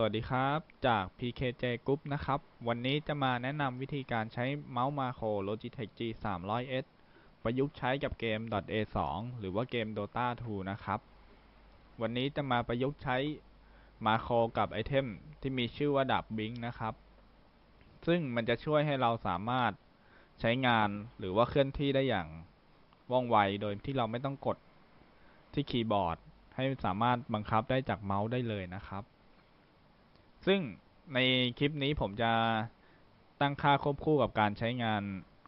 สวัสดีครับจาก PKJ Group นะครับ วันนี้จะมาแนะนำวิธีการใช้เมาส์มาโคร Logitech G 3 0 0 S ประยุกต์ใช้กับเกม .A2 หรือว่าเกม Dota 2 นะครับ วันนี้จะมาประยุกต์ใช้มาโครกับไอเทมที่มีชื่อว่าดาบบิงนะครับ ซึ่งมันจะช่วยให้เราสามารถใช้งานหรือว่าเคลื่อนที่ได้อย่างว่องไวโดยที่เราไม่ต้องกดที่คีย์บอร์ด ให้สามารถบังคับได้จากเมาส์ได้เลยนะครับ ซึ่งในคลิปนี้ผมจะตั้งค่าควบคู่กับการใช้งาน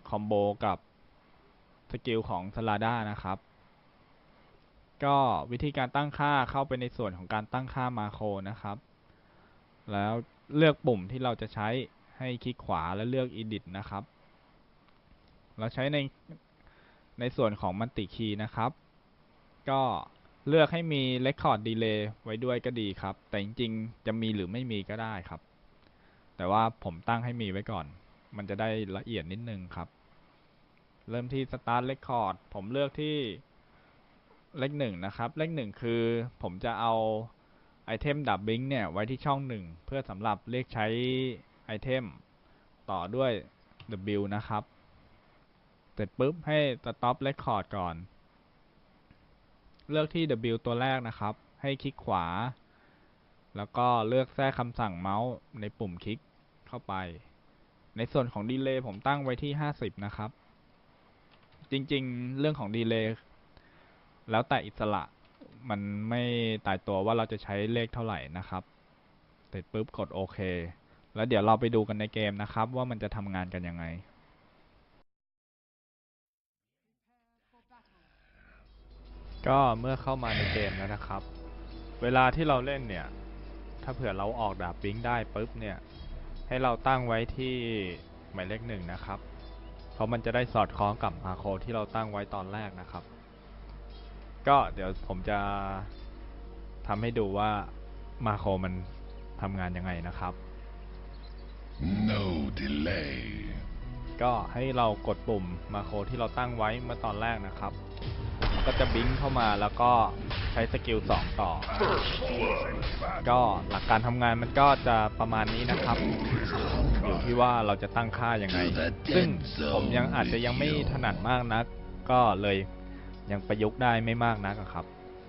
คอมโบกับสกิลของสลาด้านะครับ ก็วิธีการตั้งค่าเข้าไปในส่วนของการตั้งค่ามาโครนะครับ แล้วเลือกปุ่มที่เราจะใช้ให้คลิกขวาแล้วเลือก Edit นะครับ เราใช้ในในส่วนของมันติคีย์นะครับ ก็ เลือกให้มี Record Delay ไว้ด้วยก็ดีครับ แต่จริงๆ จะมีหรือไม่มีก็ได้ครับ แต่ว่าผมตั้งให้มีไว้ก่อน มันจะได้ละเอียดนิดนึงครับ เริ่มที่ Start Record ผมเลือกที่เลขหนึ่งนะครับ เลขหนึ่งคือผมจะเอาไอเทมดับบิงเนี่ย ไว้ที่ช่องหนึ่งเพื่อสำหรับเรียกใช้ไอเทมต่อด้วย W นะครับ เสร็จปุ๊บให้ Stop Record ก่อน เลือกที่ W ตัวแรกนะครับ ให้คลิกขวา แล้วก็เลือกแทรกคำสั่งเมาส์ในปุ่มคลิกเข้าไป ในส่วนของดีเลย์ผมตั้งไว้ที่ 50 นะครับ จริงๆ เรื่องของดีเลย์แล้วแต่อิสระมันไม่ตายตัวว่าเราจะใช้เลขเท่าไหร่นะครับ เสร็จปุ๊บกดโอเค แล้วเดี๋ยวเราไปดูกันในเกมนะครับ ว่ามันจะทำงานกันยังไง ก็เมื่อเข้ามาในเกมแล้วนะครับ เวลาที่เราเล่นเนี่ย ถ้าเผื่อเราออกดาบบิงได้ปุ๊บเนี่ย ให้เราตั้งไว้ที่หมายเลขหนึ่งนะครับ เพราะมันจะได้สอดคล้องกับมาโครที่เราตั้งไว้ตอนแรกนะครับ ก็เดี๋ยวผมจะทำให้ดูว่ามาโครมันทำงานยังไงนะครับ No delay. ก็ให้เรากดปุ่มมาโครที่เราตั้งไว้เมื่อตอนแรกนะครับ ก็จะบิงเข้ามาแล้วก็ใช้สกิล2ต่อ ก็หลักการทำงานมันก็จะประมาณนี้นะครับ อยู่ที่ว่าเราจะตั้งค่ายังไง ซึ่งผมยังอาจจะยังไม่ถนัดมากนัก ก็เลยยังประยุกต์ได้ไม่มากนักอะครับ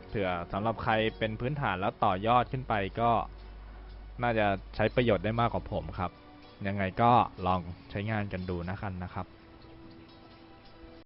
เผื่อสำหรับใครเป็นพื้นฐานแล้วต่อยอดขึ้นไปก็น่าจะใช้ประโยชน์ได้มากกว่าผมครับ ยังไงก็ลองใช้งานกันดูนะครับนะครับ